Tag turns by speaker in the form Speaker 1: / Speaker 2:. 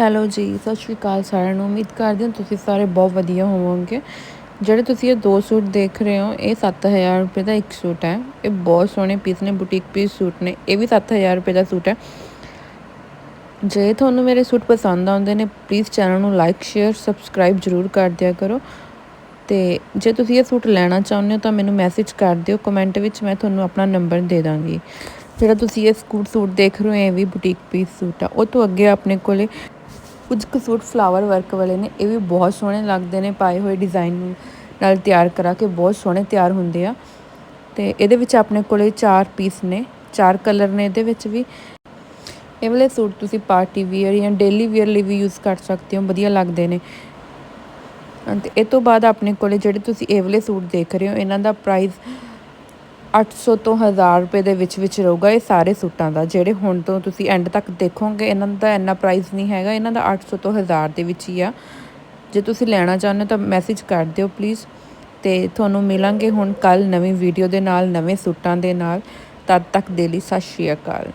Speaker 1: Hello ਜੀ, ਸਤਿ ਸ਼੍ਰੀ ਅਕਾਲ ਸਾਰਿਆਂ ਨੂੰ। ਉਮੀਦ ਕਰਦੇ ਹਾਂ ਤੁਸੀਂ ਸਾਰੇ ਬਹੁਤ ਵਧੀਆ ਹੋਵੋਗੇ। ਜਿਹੜੇ ਤੁਸੀਂ ਇਹ ਦੋ ਸੂਟ ਦੇਖ ਰਹੇ ਹੋ, ਇਹ 7000 ਰੁਪਏ ਦਾ ਇੱਕ ਸੂਟ ਹੈ। ਇਹ ਬਹੁਤ ਸੋਹਣੇ ਪੀਸ ਨੇ ਬੁਟੀਕ ਪੀਸ ਸੂਟ ਨੇ। ਇਹ ਵੀ 7000 ਰੁਪਏ ਦਾ ਸੂਟ ਹੈ। ਜੇ ਤੁਹਾਨੂੰ ਮੇਰੇ ਸੂਟ ਪਸੰਦ ਆਉਂਦੇ ਨੇ ਪਲੀਜ਼ ਚੈਨਲ ਨੂੰ ਲਾਈਕ ਸ਼ੇਅਰ ਸਬਸਕ੍ਰਾਈਬ ਜ਼ਰੂਰ ਕਰ ਦਿਆ ਕਰੋ। ਤੇ ਜੇ ਤੁਸੀਂ ਇਹ ਸੂਟ ਲੈਣਾ ਚਾਹੁੰਦੇ ਹੋ, ਤਾਂ ਮੈਨੂੰ ਮੈਸੇਜ ਕਰ ਦਿਓ। ਕਮੈਂਟ ਵਿੱਚ ਮੈਂ ਤੁਹਾਨੂੰ ਆਪਣਾ ਨੰਬਰ ਦੇ ਦਾਂਗੀ। ਜਿਹੜਾ ਤੁਸੀਂ ਇਹ ਸਕੂਟ ਸੂਟ ਦੇਖ ਰਹੇ ਹੋ, ਇਹ ਵੀ ਬੁਟੀਕ ਪੀਸ ਸੂਟ ਆ। ਉਹ ਤੋਂ ਅੱਗੇ ਆਪਣੇ ਕੋਲੇ ਕੁਝ ਕੁ ਸੂਟ ਫਲਾਵਰ ਵਰਕ ਵਾਲੇ ਨੇ, ਇਹ ਵੀ ਬਹੁਤ ਸੋਹਣੇ ਲੱਗਦੇ ਨੇ ਪਾਏ ਹੋਏ ਡਿਜ਼ਾਈਨ ਨਾਲ ਤਿਆਰ ਕਰਾ ਕੇ ਬਹੁਤ ਸੋਹਣੇ ਤਿਆਰ ਹੁੰਦੇ ਆ। ਤੇ ਇਹਦੇ ਵਿੱਚ ਆਪਣੇ ਕੋਲੇ ਚਾਰ ਪੀਸ ਨੇ, ਚਾਰ ਕਲਰ ਨੇ ਇਹਦੇ ਵਿੱਚ ਵੀ। ਇਹ ਵਾਲੇ ਸੂਟ ਤੁਸੀਂ ਪਾਰਟੀ ਵੀਅਰ ਜਾਂ ਡੇਲੀ ਵੀਅਰ ਲਈ ਵੀ ਯੂਜ਼ ਕਰ ਸਕਦੇ ਹੋ, ਵਧੀਆ ਲੱਗਦੇ ਨੇ। ਤੇ ਇਹ ਤੋਂ ਬਾਅਦ ਆਪਣੇ ਕੋਲੇ ਜਿਹੜੇ ਤੁਸੀਂ ਇਹ ਵਾਲੇ ਸੂਟ ਦੇਖ ਰਹੇ ਹੋ, ਇਹਨਾਂ ਦਾ ਪ੍ਰਾਈਸ 800 ਤੋਂ 1000 ਰੁਪਏ ਦੇ ਵਿੱਚ ਵਿੱਚ ਰਹੂਗਾ ਇਹ ਸਾਰੇ ਸੂਟਾਂ ਦਾ, ਜਿਹੜੇ ਹੁਣ ਤੋਂ ਤੁਸੀਂ ਐਂਡ ਤੱਕ ਦੇਖੋਗੇ, ਇਹਨਾਂ ਦਾ ਇੰਨਾ ਪ੍ਰਾਈਸ ਨਹੀਂ ਹੈਗਾ, ਇਹਨਾਂ ਦਾ 800 ਤੋਂ 1000 ਦੇ ਵਿੱਚ ਹੀ ਆ। ਜੇ ਤੁਸੀਂ ਲੈਣਾ ਚਾਹੁੰਦੇ ਹੋ ਤਾਂ ਮੈਸੇਜ ਕਰ ਦਿਓ ਪਲੀਜ਼ ਤੇ ਤੁਹਾਨੂੰ ਮਿਲਾਂਗੇ ਹੁਣ ਕੱਲ ਨਵੀਂ ਵੀਡੀਓ ਦੇ ਨਾਲ, ਨਵੇਂ ਸੂਟਾਂ ਦੇ ਨਾਲ। ਤਦ ਤੱਕ ਦੇ ਲਈ ਸਤਿ ਸ਼੍ਰੀ ਅਕਾਲ।